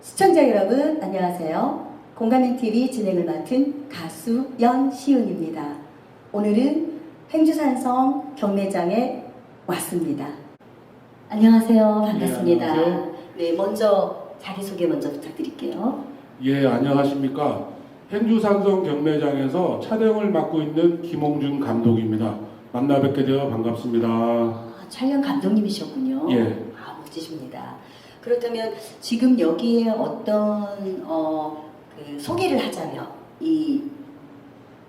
시청자 여러분 안녕하세요. 공감행 TV 진행을 맡은 가수 연시은입니다. 오늘은 행주산성 경매장에 왔습니다. 안녕하세요. 반갑습니다. 네, 안녕하세요. 네, 먼저 자기소개 먼저 부탁드릴게요. 예, 안녕하십니까. 행주산성 경매장에서 촬영을 맡고 있는 김홍준 감독입니다. 만나 뵙게 되어 반갑습니다. 아, 촬영 감독님이셨군요. 예. 아, 멋지십니다. 그렇다면 지금 여기에 어떤 어, 그 소개를 하자면 이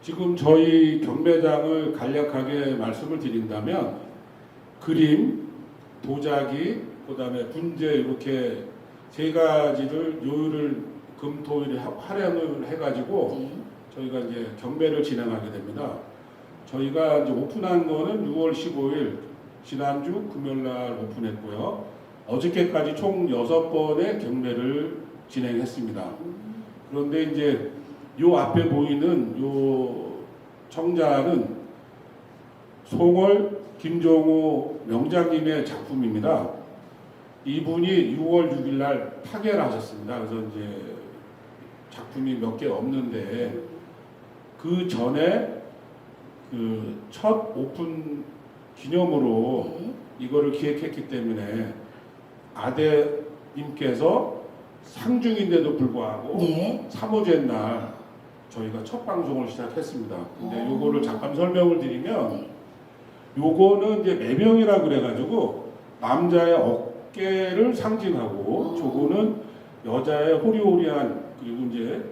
지금 저희 경매장을 간략하게 말씀을 드린다면 그림, 도자기, 그다음에 분재 이렇게 세 가지를 요일을 금토일에 하- 활용을 해가지고 네, 저희가 이제 경매를 진행하게 됩니다. 저희가 이제 오픈한 거는 6월 15일 지난주 금요일 날 오픈했고요. 어저께까지 총 6번의 경매를 진행했습니다. 그런데 이제 요 앞에 보이는 요 청자는 송월 김종호 명장님의 작품입니다. 이분이 6월 6일 날 파괴를 하셨습니다. 그래서 이제 작품이 몇 개 없는데 그 전에 그 첫 오픈 기념으로 네. 이거를 기획했기 때문에 아대님께서 상중인데도 불구하고 네. 3호제 날 저희가 첫 방송을 시작했습니다. 근데 오. 요거를 잠깐 설명을 드리면 네. 요거는 이제 매명이라 그래가지고 남자의 어깨를 상징하고 오. 저거는 여자의 호리호리한 그리고 이제?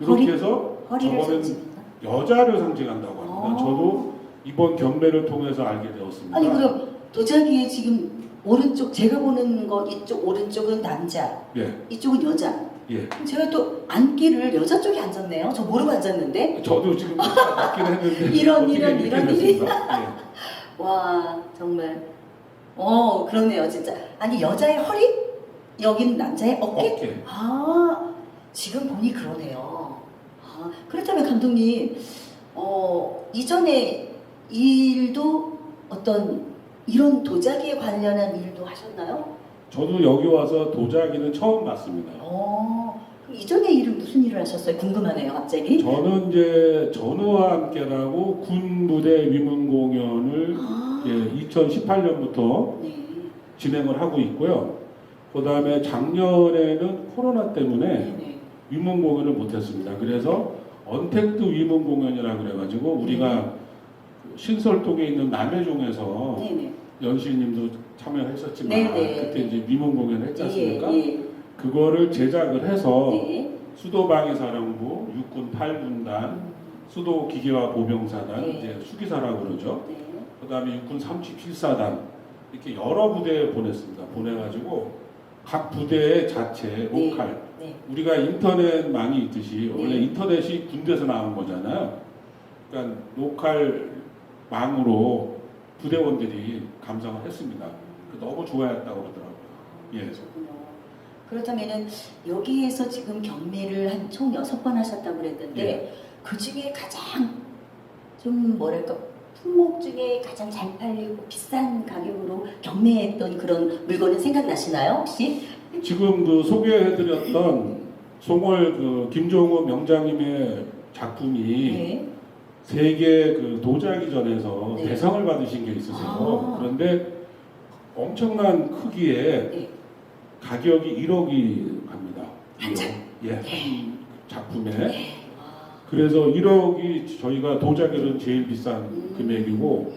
이렇게 해서 저거는. 여자를 상징한다고 합니다. 오. 저도 이번 경매를 통해서 알게 되었습니다. 아니 그럼 도자기에 지금 오른쪽 제가 보는 거 이쪽 오른쪽은 남자, 예, 이쪽은 여자. 예. 제가 또 앉기를 여자 쪽에 앉았네요. 저 모르고 앉았는데. 저도 지금 맞긴 했는데 이런, 어떻게 이런, 이렇게 이런. 예. 와 정말. 어 그러네요 진짜. 아니 여자의 허리, 여기는 남자의 어깨. 어깨. 아 지금 보니 그러네요. 아 그렇다면 감독님 어 이전에 일도 어떤 이런 도자기에 관련한 일도 하셨나요? 저도 여기 와서 도자기는 처음 봤습니다. 어 그럼 이전에 일은 무슨 일을 하셨어요? 궁금하네요 갑자기. 저는 이제 전우와 함께라고 군 부대 위문 공연을 아, 예, 2018년부터 네. 진행을 하고 있고요. 그 다음에 작년에는 코로나 때문에 네네. 위문 공연을 못했습니다. 그래서 언택트 위문 공연이라 그래가지고 우리가 신설동에 있는 남해종에서 네네. 연시님도 참여했었지만 네네. 그때 이제 위문 공연 했지 않습니까? 예, 예. 그거를 제작을 해서 네. 수도방위사령부 육군 8군단 수도 기계화 보병사단 네. 이제 수기사라고 그러죠. 네. 그 다음에 육군 37사단 이렇게 여러 부대에 보냈습니다. 보내가지고 각 부대의 자체 네. 로컬 네. 우리가 인터넷망이 있듯이 네. 원래 인터넷이 군대에서 나온 거잖아요. 그러니까 로컬 망으로 부대원들이 감상을 했습니다. 그 너무 좋아했다고 그러더라고요. 예. 그렇다면은 여기에서 지금 경매를 한 총 여섯 번 하셨다고 그랬는데 예. 그 중에 가장 좀 뭐랄까 품목 중에 가장 잘 팔리고 비싼 가격으로 경매했던 그런 물건은 생각나시나요 혹시? 지금 그 소개해드렸던 송월 그 김종호 명장님의 작품이 네. 세계 그 도자기전에서 네. 대상을 받으신 게 있으세요. 아. 그런데 엄청난 크기에 네. 가격이 1억이 갑니다. 한 장? 예, 한 작품에. 네. 아, 그래서 1억이 저희가 도자기는 제일 비싼 음. 금액이고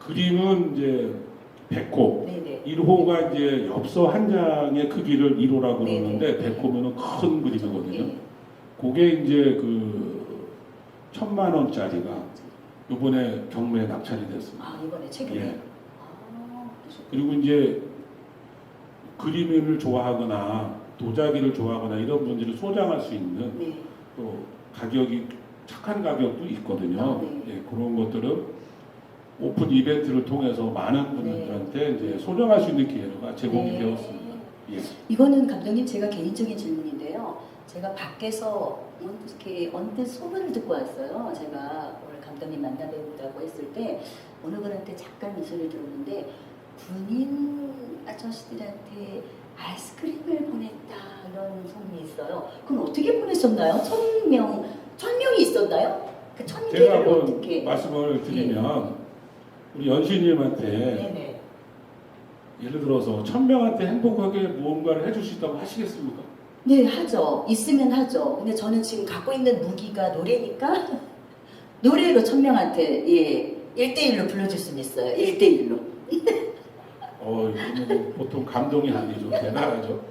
그림은 이제 100호. 네네. 1호가 이제 엽서 한 장의 크기를 1호라고 네네. 그러는데 100호면은 큰 그림이거든요. 네. 그게 이제 그 천만 원짜리가 이번에 경매에 낙찰이 됐습니다. 아 이번에 최근에. 예. 아. 그리고 이제 그림을 좋아하거나 도자기를 좋아하거나 이런 분들이 소장할 수 있는 네. 또 가격이 착한 가격도 있거든요. 아, 네. 예, 그런 것들은 오픈 이벤트를 통해서 많은 분들한테 이제 소장할 수 있는 기회가 제공이 네. 되었습니다. 예. 이거는 감독님 제가 개인적인 질문인데요. 제가 밖에서 이렇게 언뜻 소문을 듣고 왔어요. 제가 오늘 감독님 만나뵙다고 했을 때 어느 분한테 잠깐 이 소리를 들었는데 군인 아저씨들한테 아이스크림을 보냈다 이런 소문이 있어요. 그럼 어떻게 보냈었나요? 천 명, 천 명이 있었나요? 그 천 제가 개를 한번 어떻게? 말씀을 드리면 우리 연신님한테 네네. 예를 들어서 천 명한테 행복하게 무언가를 해줄 수 있다고 하시겠습니까? 네 하죠. 있으면 하죠. 근데 저는 지금 갖고 있는 무기가 노래니까 노래로 천 명한테 예 1대1로 불러줄 수는 있어요. 1대1로. 어, 이거는 보통 감동이 아니죠. 대단하죠.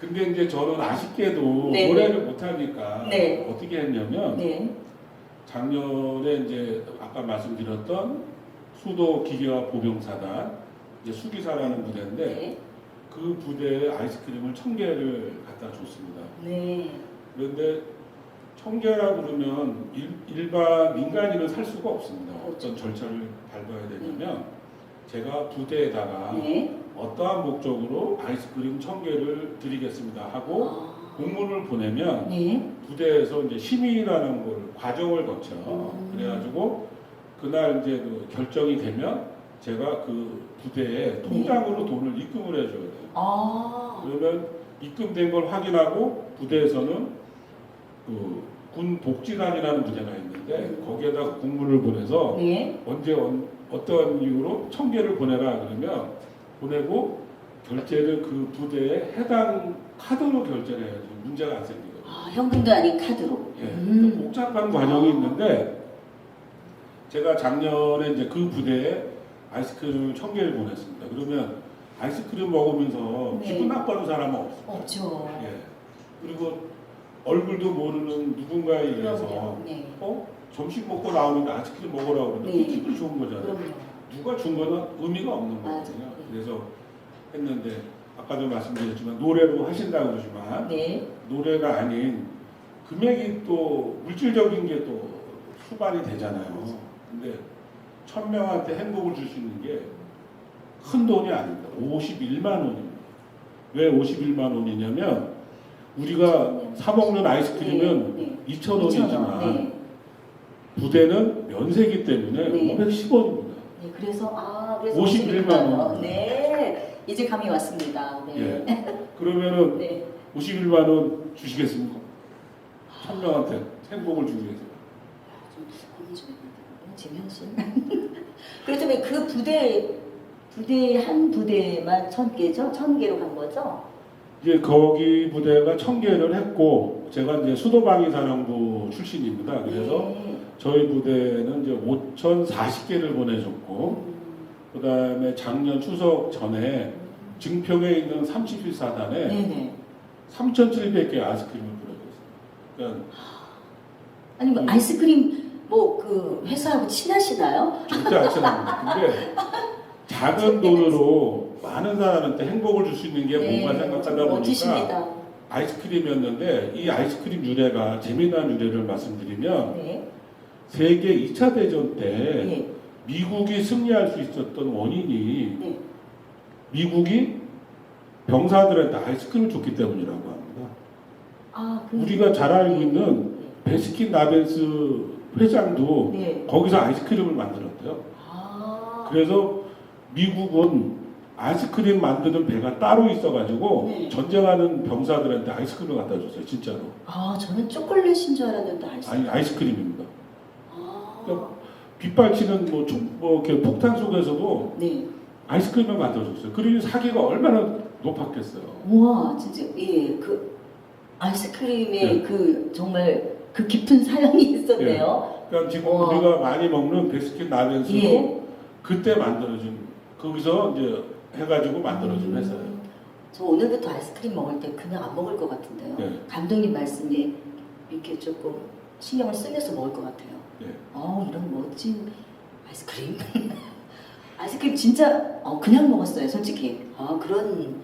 근데 이제 저는 아쉽게도 네. 노래를 못하니까 네. 어떻게 했냐면 네. 작년에 이제 아까 말씀드렸던 수도 기계화 보병사단 이제 수기사라는 부대인데 네. 그 부대에 아이스크림을 천 개를 갖다 줬습니다. 네. 그런데 천 개라 그러면 일, 일반 민간인은 살 수가 없습니다. 그렇죠. 어떤 절차를 밟아야 되냐면 제가 부대에다가 네. 어떠한 목적으로 아이스크림 천 개를 드리겠습니다 하고 아, 공문을 보내면 네. 부대에서 이제 심의라는 걸 과정을 거쳐 음. 그래가지고 그날 이제 그 결정이 되면 제가 그 부대에 통장으로 돈을 입금을 해줘야 돼요. 아. 그러면 입금된 걸 확인하고 부대에서는 그 군 복지단이라는 부대가 있는데 음. 거기에다가 공문을 보내서 네. 언제 언, 어떤 이유로 천 개를 보내라 그러면 보내고 결제를 그 부대에 해당 카드로 결제를 해야지 문제가 안 생기거든요. 아, 현금도 아닌 카드로. 예, 음. 복잡한 과정이 있는데 제가 작년에 이제 그 부대에 아이스크림 천 개를 보냈습니다. 그러면 아이스크림 먹으면서 네. 기분 나빠하는 사람은 없어요. 없죠. 예. 그리고 얼굴도 모르는 누군가에 의해서 그럼요. 네. 어 점심 먹고 나오는데 아이스크림 먹으라고 그러면 네. 기분 좋은 거잖아요. 그럼요. 누가 준 거는 의미가 없는 맞아요. 거거든요. 네. 그래서 했는데 아까도 말씀드렸지만 노래로 하신다고 그러지만 네. 노래가 아닌 금액이 또 물질적인 게 또 수반이 되잖아요. 근데 천 명한테 행복을 줄수 있는 게 큰 돈이 아닙니다. 51만 원입니다. 왜 51만 원이냐면 우리가 사 먹는 아이스크림은 네. 2천 원이지만 네. 부대는 면세기 때문에 네. 510원입니다. 네. 그래서 아, 그래서 51만 원. 네. 이제 감이 왔습니다. 네. 예. 그러면은 네. 51만 원 주시겠습니까? 천 명한테 행복을 주기 위해서. 좀 고민 좀 해봐요. 지명 씨. 그렇다면 그 부대 부대 한 부대만 천 개죠? 천 개로 간 거죠? 이제 거기 부대가 천 개를 했고 제가 이제 수도방위 사령부 출신입니다. 그래서 네. 저희 부대는 이제 5,040개를 보내줬고 음. 그다음에 작년 추석 전에 증평에 있는 31사단에 네네. 3,700개 아이스크림을 보내줬어요. 그러니까 아니 뭐 음. 아이스크림 뭐 그 회사하고 친하시나요? 절대 안 친합니다. 근데 작은 돈으로 많은 사람한테 행복을 줄 수 있는 게 뭔가 생각하다 보니까 네. 멋지십니다. 아이스크림이었는데 이 아이스크림 유래가 재미난 유래를 말씀드리면 네. 세계 2차 대전 때 네. 미국이 승리할 수 있었던 원인이 네. 미국이 병사들한테 아이스크림을 줬기 때문이라고 합니다. 아, 그 우리가 잘 알고 있는 베스킨 라벤스 회장도 네. 거기서 아이스크림을 만들었대요. 아. 그래서 미국은 아이스크림 만드는 배가 따로 있어가지고 네. 전쟁하는 병사들한테 아이스크림을 갖다 줬어요. 진짜로. 아, 저는 초콜릿인 줄 알았는데 아이스크림. 아니 아이스크림입니다. 아. 빗발치는 뭐, 총- 뭐 이렇게 폭탄 속에서도 네. 아이스크림을 만들어 줬어요. 그러니 사기가 얼마나 높았겠어요. 우와, 진짜 예, 그 아이스크림에 네. 그 정말 그 깊은 사연이 있었네요. 그러니까 지금 우와. 우리가 많이 먹는 베스킨 라벤스도 예. 그때 만들어진 거기서 이제 해가지고 만들어진 음. 회사예요. 저 오늘부터 아이스크림 먹을 때 그냥 안 먹을 것 같은데요. 네. 감독님 말씀에 이렇게 조금 신경을 쓰면서 먹을 것 같아요. 네. 어, 이런 멋진 아이스크림. 아이스크림 진짜 어, 그냥 먹었어요, 솔직히. 아, 그런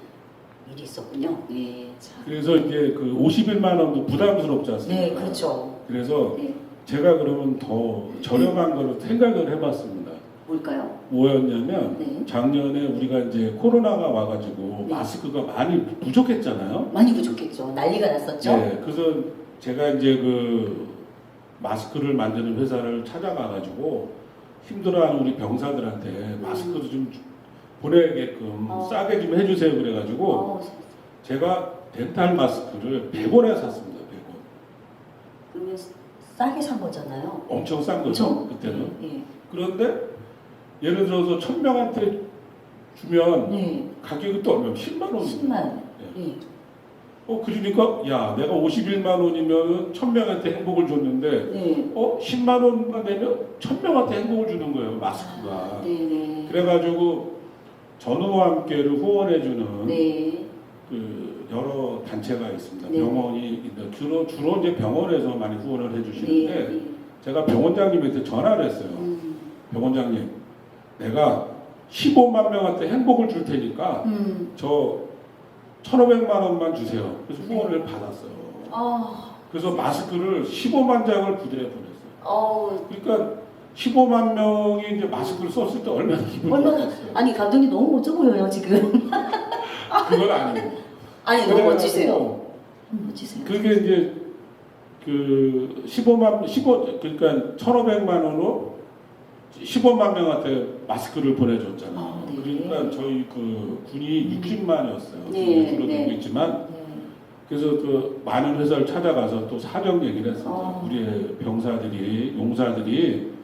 일이 있었군요. 네, 참. 그래서 이제 그 51만 원도 부담스럽지 않습니까? 네, 그렇죠. 그래서 네, 제가 그러면 더 저렴한 거를 생각을 해봤습니다. 뭘까요? 뭐였냐면 네. 작년에 우리가 이제 코로나가 와가지고 네. 마스크가 많이 부족했잖아요. 많이 부족했죠. 난리가 났었죠. 네, 그래서 제가 이제 그 마스크를 만드는 회사를 찾아가가지고 힘들어하는 우리 병사들한테 마스크를 좀 주- 보내게끔 어. 싸게 좀 해주세요 그래가지고 어, 제가 덴탈 마스크를 100원에 샀습니다. 100원. 그러면 싸게 산 거잖아요. 엄청 싼 거죠. 엄청. 그때는. 예. 그런데 예를 들어서 1000명한테 주면 네. 가격이 또 얼마? 10만 원입니다. 10만. 예. 어 그러니까 야 내가 51만 원이면 1000명한테 행복을 줬는데 네. 어 10만 원만 내면 1000명한테 행복을 주는 거예요 마스크가. 네네. 그래가지고 전우와 함께를 후원해주는 네. 그 여러 단체가 있습니다. 네. 병원이 있는데 주로 주로 이제 병원에서 많이 후원을 네. 해주시는데 네. 제가 병원장님한테 전화를 했어요. 음. 병원장님, 내가 15만 명한테 행복을 줄 테니까 음. 저 1,500만 원만 주세요. 그래서 후원을 받았어요. 아. 그래서 마스크를 15만 장을 부대에 보냈어요. 어. 그러니까 15만 명이 이제 마스크를 썼을 때 얼마나 기분이 얼마나- 좋았어요. 아니 감독님 너무 멋져 보여요 지금. 그건 아니고. 아니 너무 멋지세요. 그래가지고 너무 멋지세요. 그게 이제 그 15만 15 그러니까 1,500만 원으로 15만 명한테 마스크를 보내줬잖아요. 아, 네. 그러니까 저희 그 군이 60만이었어요. 네, 줄어들고 네. 있지만 네. 그래서 그 많은 회사를 찾아가서 또 사정 얘기를 했습니다. 어. 우리의 병사들이 용사들이 이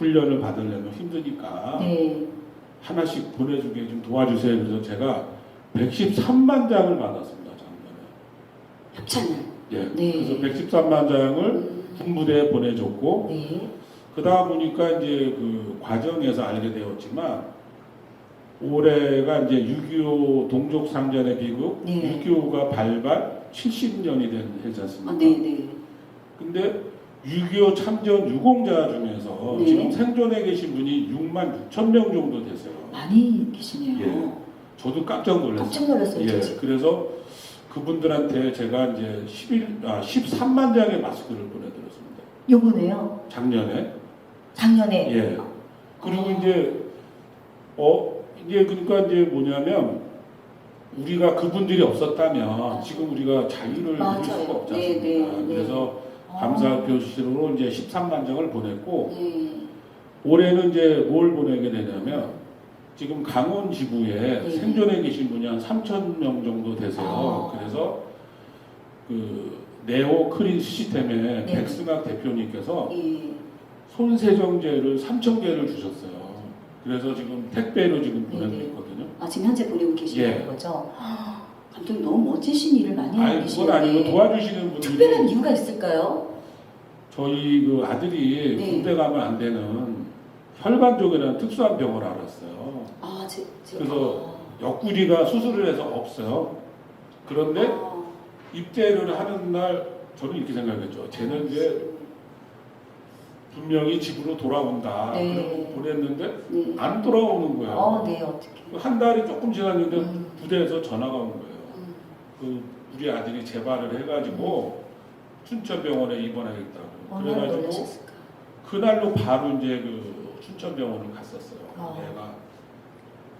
훈련을 받으려면 힘드니까 네. 하나씩 보내주게 좀 도와주세요. 그래서 제가 113만 장을 받았습니다. 작년에. 협찬을. 예. 네. 그래서 113만 장을 음. 군부대에 보내줬고 네. 그러다 보니까 이제 그 과정에서 알게 되었지만 올해가 이제 6.25 동족 상전의 비극, 네. 6.25가 발발 70년이 된 해지 않습니까? 아, 네, 네. 근데 6.25 참전 유공자 중에서 네. 지금 생존해 계신 분이 6만 6천 명 정도 되세요. 많이 계시네요. 예. 저도 깜짝 놀랐어요. 깜짝 놀랐어요. 예, 진짜. 그래서 그분들한테 제가 이제 11, 아, 13만 장의 마스크를 보내드렸습니다. 요번에요. 작년에. 작년에. 예. 그리고 어. 이제 어 이제 그러니까 이제 뭐냐면 우리가 그분들이 없었다면 지금 우리가 자유를 누릴. 수가 없지 네, 않습니까? 네, 네. 그래서 아. 감사 표시로 이제 13만 장을 보냈고 네. 올해는 이제 뭘 보내게 되냐면 지금 강원 지구에 네. 생존해 계신 분이 한 3천 명 정도 되세요. 아. 그래서 그 네오 크린 시스템의 네. 백승학 대표님께서 예. 손세정제를 3천 개를 주셨어요. 그래서 지금 택배로 지금 네, 보내고 네. 있거든요. 아, 지금 현재 보내고 계시는 예. 거죠? 아, 감독님 너무 멋지신 일을 많이 하고 아니 그건 아니고 계시는데 도와주시는 분들이 특별한 이유가 있을까요? 저희 그 아들이 네. 군대 가면 안 되는 혈관족이라는 특수한 병을 알았어요. 아, 제, 제, 그래서 옆구리가 수술을 해서 없어요. 그런데 아, 입대를 하는 날 저는 이렇게 생각했죠. 쟤는 이제 분명히 집으로 돌아온다. 네. 그러고 보냈는데 네. 안 돌아오는 거예요. 어, 네, 어떻게. 한 달이 조금 지났는데 음. 부대에서 전화가 온 거예요. 음. 그 우리 아들이 재발을 해가지고 춘천병원에 입원하겠다고. 얼마나 그래가지고 놀라셨을까? 그날로 바로 이제 그 춘천병원을 갔었어요. 어. 내가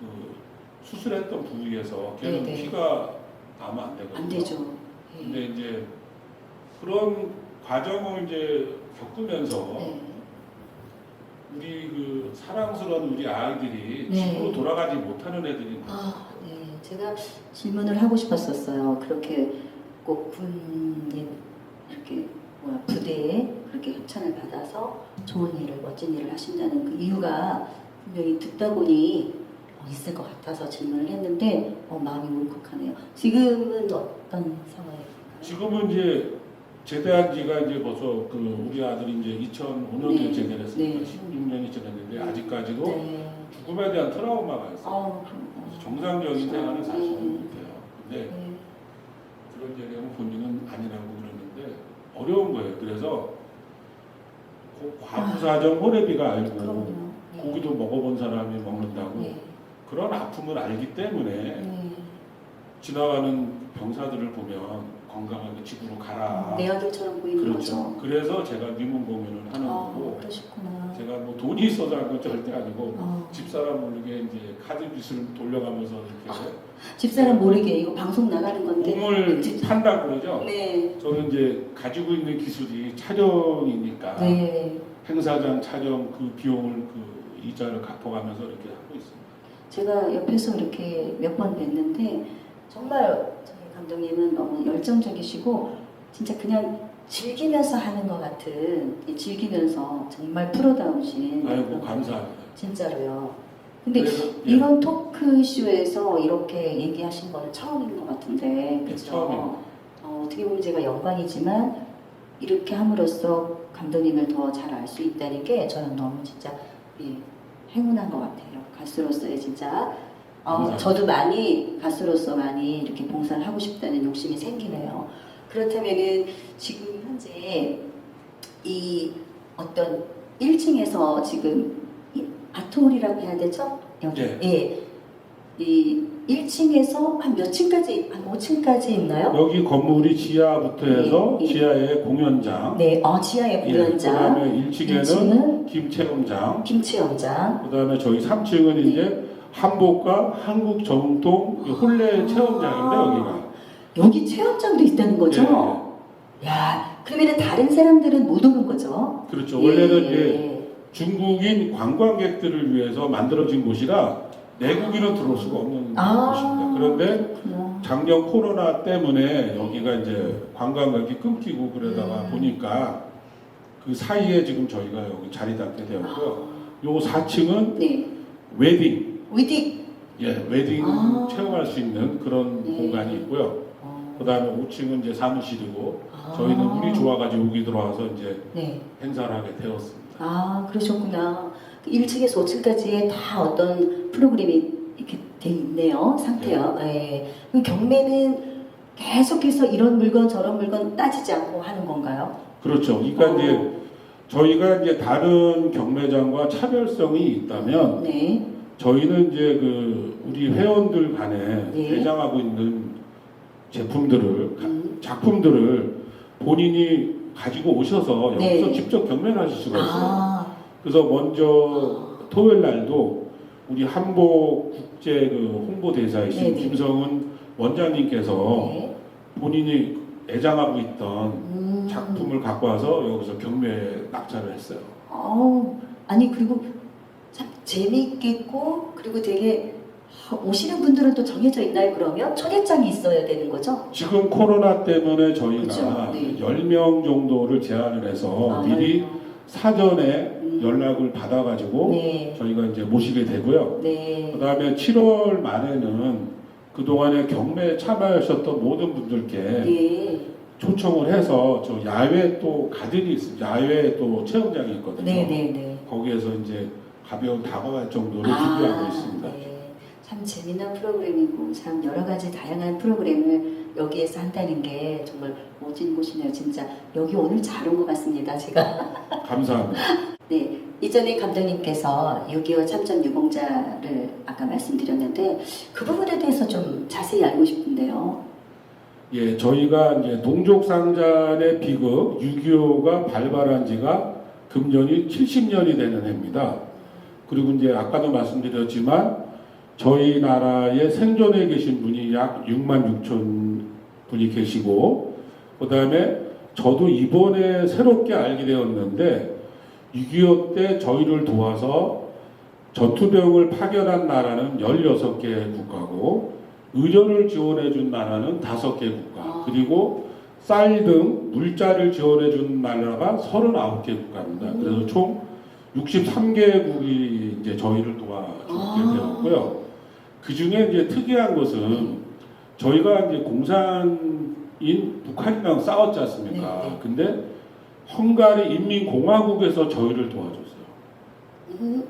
그 수술했던 부위에서 걔는 네네. 피가 나면 안 되거든요. 안 되죠. 예. 근데 이제 그런 과정을 이제 겪으면서 네. 우리 그 사랑스러운 우리 아이들이 네. 집으로 돌아가지 못하는 애들이. 아, 네. 제가 질문을 하고 싶었었어요. 그렇게 꼭 군인 이렇게 뭐야 부대에 그렇게 협찬을 받아서 좋은 일을 멋진 일을 하신다는 그 이유가 분명히 듣다 보니 어, 있을 것 같아서 질문을 했는데 어, 마음이 울컥하네요. 지금은 어떤 상황이에요? 지금은 이제 제대한 지가 이제 벌써 그 우리 아들이 이제 2005년에 네. 제대를 했으니까 네. 16년이 지났는데 아직까지도 네. 죽음에 대한 트라우마가 있어요. 그래서 정상적인 생활을 살 수는 네. 못해요. 근데 네. 그런 얘기하면 본인은 아니라고 어려운 거예요. 그래서 고- 과부사정 호래비가 알고 그럼요. 네. 고기도 먹어본 사람이 먹는다고 네. 그런 아픔을 알기 때문에 네. 지나가는 병사들을 보면 건강하게 집으로 가라. 내 아들처럼 보이는 그렇죠. 거죠. 그래서 제가 위문 공연을 하는 아, 거고 그러시구나. 제가 뭐 돈이 있어서 한 건 절대 아니고 어. 집사람 모르게 이제 카드 빚을 돌려가면서 이렇게 집사람 모르게 이거 방송 나가는 건데. 몸을 집- 판다 그러죠. 네. 저는 이제 가지고 있는 기술이 촬영이니까 네. 행사장 촬영 그 비용을 그 이자를 갚아가면서 이렇게 하고 있습니다. 제가 옆에서 이렇게 몇 번 뵀는데 정말 저희 감독님은 너무 열정적이시고 진짜 그냥 즐기면서 하는 것 같은 이 즐기면서 정말 프로다우신 아이고 그런 감사합니다. 진짜로요. 근데 그래서, 예, 이런 토크쇼에서 이렇게 얘기하신 거는 처음인 것 같은데 네, 그렇죠? 처음입니다. 어, 어떻게 보면 제가 영광이지만 이렇게 함으로써 감독님을 더 잘 알 수 있다는 게 저는 너무 진짜 예, 행운한 것 같아요. 가수로서의 진짜 어, 감사합니다. 저도 많이 가수로서 많이 이렇게 봉사를 하고 싶다는 욕심이 생기네요. 그렇다면은 지금 현재 이 어떤 1층에서 지금 이 아트홀이라고 해야 되죠? 여기 네. 예. 이 1층에서 한 몇 층까지 한 5층까지 있나요? 여기 건물이 지하부터 해서 예, 예. 지하에 공연장, 네, 어, 지하에 예, 공연장, 그다음에 1층에는 2층은 김체험장, 김치연장, 그 다음에 저희 3층은 이제 한복과 한국 전통 이 홀레 체험장인데 여기가 여기 체험장도 있다는 거죠? 예, 야, 그러면 다른 사람들은 못 오는 거죠? 그렇죠. 원래는 예, 이제 중국인 관광객들을 위해서 만들어진 곳이라 내국인은 들어올 수가 없는 아. 곳입니다. 그런데 그렇구나. 작년 코로나 때문에 여기가 이제 관광객이 끊기고 그러다가 음. 보니까 그 사이에 지금 저희가 여기 자리 잡게 되었고요. 아, 요 4층은 네, 웨딩, 위딕. 예, 웨딩 아. 체험할 수 있는 그런 네. 공간이 있고요. 어, 그 다음에 5층은 이제 사무실이고 아. 저희는 운이 좋아가지고 여기 들어와서 이제 네. 행사를 하게 되었습니다. 아, 그러셨구나. 1층에서 5층까지의 다 어떤 프로그램이 이렇게 돼 있네요. 상태요. 예. 그 경매는 계속해서 이런 물건 저런 물건 따지지 않고 하는 건가요? 그렇죠. 그러니까 어. 이제 저희가 이제 다른 경매장과 차별성이 있다면 네. 저희는 이제 그 우리 회원들 간에 예. 대장하고 있는 제품들을 가- 음. 작품들을 본인이 가지고 오셔서 여기서 네. 직접 경매를 하실 수가 있어요. 아, 그래서 먼저 토요일 날도 우리 한복 국제 그 홍보 대사이신 네네. 김성은 원장님께서 네. 본인이 애장하고 있던 음. 작품을 갖고 와서 여기서 경매에 낙찰을 했어요. 어, 아니 그리고 참 재미있겠고 그리고 되게 아, 오시는 분들은 또 정해져 있나요? 그러면 초대장이 있어야 되는 거죠? 지금 코로나 때문에 저희가. 네. 10명 정도를 제한을 해서 아, 미리 사전에 음. 연락을 받아가지고 네, 저희가 이제 모시게 되고요. 네, 그 다음에 7월 말에는 그동안에 경매에 참여하셨던 모든 분들께 네, 초청을 해서 저 야외 또 가든이 있습니다. 야외 또 체험장이 있거든요. 네, 네, 네. 거기에서 이제 가벼운 다가갈 정도로 준비하고 있습니다. 네. 참 재미난 프로그램이고 참 여러 가지 다양한 프로그램을 여기에서 한다는 게 정말 멋진 곳이네요. 진짜 여기 오늘 잘 온 것 같습니다. 제가 감사합니다. 네 이전에 감독님께서 6.25 참전 유공자를 아까 말씀드렸는데 그 부분에 대해서 좀 자세히 알고 싶은데요. 예, 저희가 이제 동족상잔의 비극 6.25가 발발한 지가 금년이 70년이 되는 해입니다. 그리고 이제 아까도 말씀드렸지만 저희 나라에 생존해 계신 분이 약 6만 6천 분이 계시고 그 다음에 저도 이번에 새롭게 알게 되었는데 6.25 때 저희를 도와서 전투병을 파견한 나라는 16개 국가고 의료를 지원해 준 나라는 5개 국가 아. 그리고 쌀 등 물자를 지원해 준 나라가 39개 국가입니다. 음. 그래서 총 63개국이 이제 저희를 도와주게 아. 되었고요. 그 중에 이제 특이한 것은 저희가 이제 공산인 북한이랑 싸웠지 않습니까? 네, 네. 근데 헝가리 인민공화국에서 저희를 도와줬어요. 음,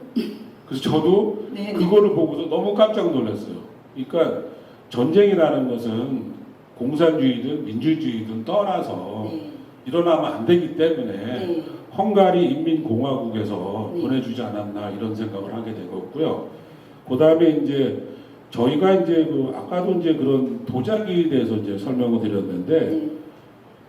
그래서 저도 네, 네. 그거를 보고서 너무 깜짝 놀랐어요. 그러니까 전쟁이라는 것은 공산주의든 민주주의든 떠나서 네, 일어나면 안 되기 때문에 네, 헝가리 인민공화국에서 네. 보내주지 않았나 이런 생각을 하게 되었고요. 그 다음에 이제 저희가 이제 그 아까도 이제 그런 도자기에 대해서 이제 설명을 드렸는데 네,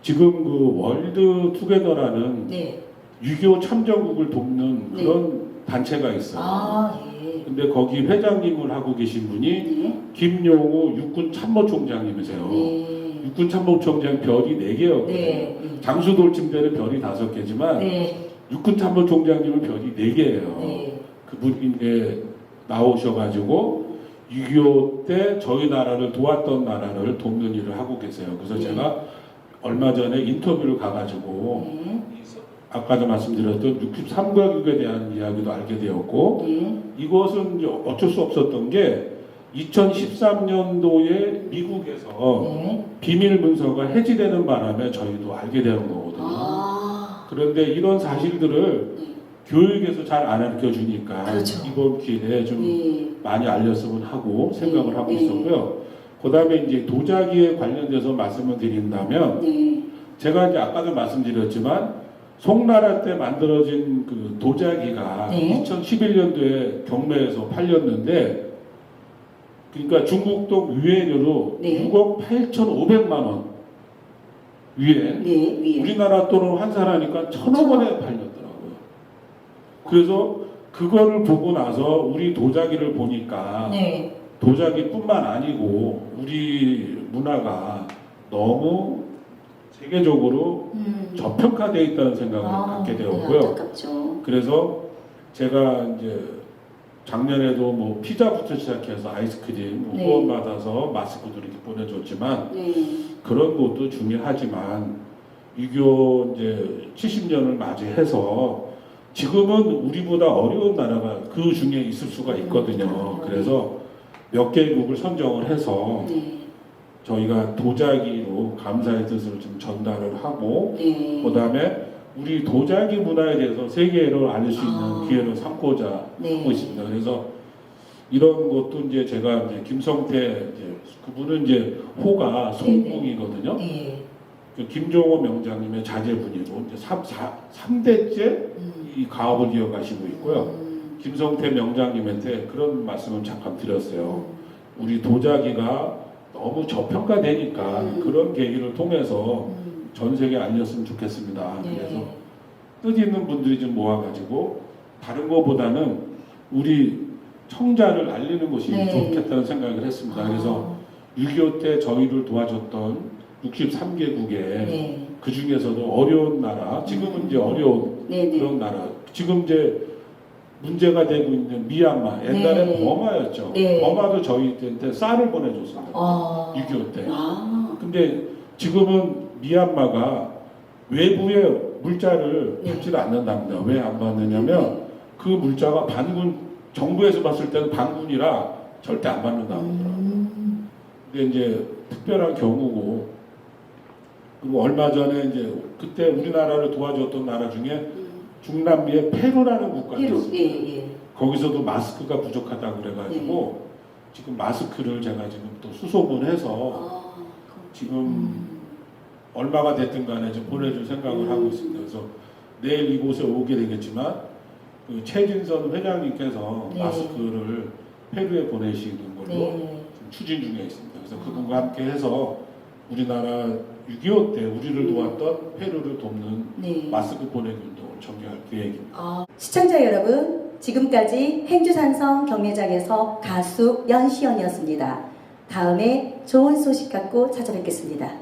지금 그 월드 투게더라는 네. 6.25 참전국을 돕는 네. 그런 단체가 있어요. 아, 예. 근데 거기 회장님을 하고 계신 분이 네, 김용우 육군 참모총장님이세요. 네, 육군 참모총장 별이 4개였거든요. 네, 장수 돌침대는 별이 5개지만 네, 육군 참모총장님은 별이 4개예요. 네. 그분이 이제 나오셔가지고 6.25 때 저희 나라를 도왔던 나라를 돕는 일을 하고 계세요. 그래서 네. 제가 얼마 전에 인터뷰를 가가지고 네. 아까도 말씀드렸던 63가국에 대한 이야기도 알게 되었고 네. 이것은 이제 어쩔 수 없었던 게 2013년도에 미국에서 네. 비밀 문서가 해지되는 바람에 저희도 알게 되는 거거든요. 아. 그런데 이런 사실들을 네. 교육에서 잘안 가르쳐 주니까 그렇죠. 이번 기회에 좀 네. 많이 알렸으면 하고 생각을 네. 하고 네. 있었고요. 그다음에 이제 도자기에 관련돼서 말씀을 드린다면 네. 제가 이제 아까도 말씀드렸지만 송나라 때 만들어진 그 도자기가 네. 2011년도에 경매에서 팔렸는데 그러니까 중국동 유엔으로 네. 6억 8,500만 원 유엔 네. 위에. 우리나라 돈으로 환산하니까 천억 원에 팔렸더라고요. 그래서 그거를 보고 나서 우리 도자기를 보니까 네. 도자기뿐만 아니고 우리 문화가 너무 세계적으로 음. 저평가되어 있다는 생각을 아, 갖게 네, 되었고요. 안타깝죠. 그래서 제가 이제 작년에도 뭐 피자부터 시작해서 아이스크림 뭐 네. 후원 받아서 마스크도 이렇게 보내줬지만 네. 그런 것도 중요하지만 6.25 이제 70년을 맞이해서 지금은 우리보다 어려운 나라가 그 중에 있을 수가 있거든요. 음, 그래서 몇 개국을 선정을 해서 네. 저희가 도자기로 감사의 뜻을 좀 전달을 하고 네. 그다음에 우리 도자기 문화에 대해서 세계로 알릴 수 있는 아. 기회를 삼고자 네. 하고 있습니다. 그래서 이런 것도 이제 제가 이제 김성태 이제 그분은 이제 호가 송궁이거든요. 네. 그 김종호 명장님의 자제분이고 이제 3, 4, 3대째 음. 이 가업을 이어가시고 있고요. 음. 김성태 명장님한테 그런 말씀을 잠깐 드렸어요. 우리 도자기가 너무 저평가되니까 음. 그런 계기를 통해서 음. 전 세계에 알렸으면 좋겠습니다. 그래서 네. 뜻 있는 분들이 좀 모아가지고 다른 거보다는 우리 청자를 알리는 것이 네. 좋겠다는 생각을 했습니다. 그래서 6.25 때 저희를 도와줬던 63개국에 네. 그 중에서도 어려운 나라, 지금은 이제 어려운 네. 네. 그런 나라, 지금 이제 문제가 되고 있는 미얀마, 옛날에 네. 버마였죠. 네. 버마도 저희한테 쌀을 보내줬습니다. 아. 6.25 때. 아. 근데 지금은 미얀마가 외부의 물자를 네. 받지를 않는답니다. 왜 안 받느냐면 그 물자가 반군 정부에서 봤을 때는 반군이라 절대 안 받는다고 하더라고요. 음. 근데 이제 특별한 경우고 그리고 얼마 전에 이제 그때 우리나라를 도와줬던 나라 중에 음. 중남미의 페루라는 국가가 페루. 있어요. 예, 예. 거기서도 마스크가 부족하다고 그래가지고 지금 마스크를 제가 지금 또 수소문해서 아. 지금 음. 얼마가 됐든 간에 좀 보내줄 생각을 음. 하고 있습니다. 그래서 내일 이곳에 오게 되겠지만 그 최진선 회장님께서 네. 마스크를 페루에 보내시는 걸로 네. 추진 중에 있습니다. 그래서 그분과 함께 해서 우리나라 6.25 때 우리를 음. 도왔던 페루를 돕는 네. 마스크 보내기 운동을 전개할 계획입니다. 아. 시청자 여러분, 지금까지 행주산성 경매장에서 가수 연시연이었습니다. 다음에 좋은 소식 갖고 찾아뵙겠습니다.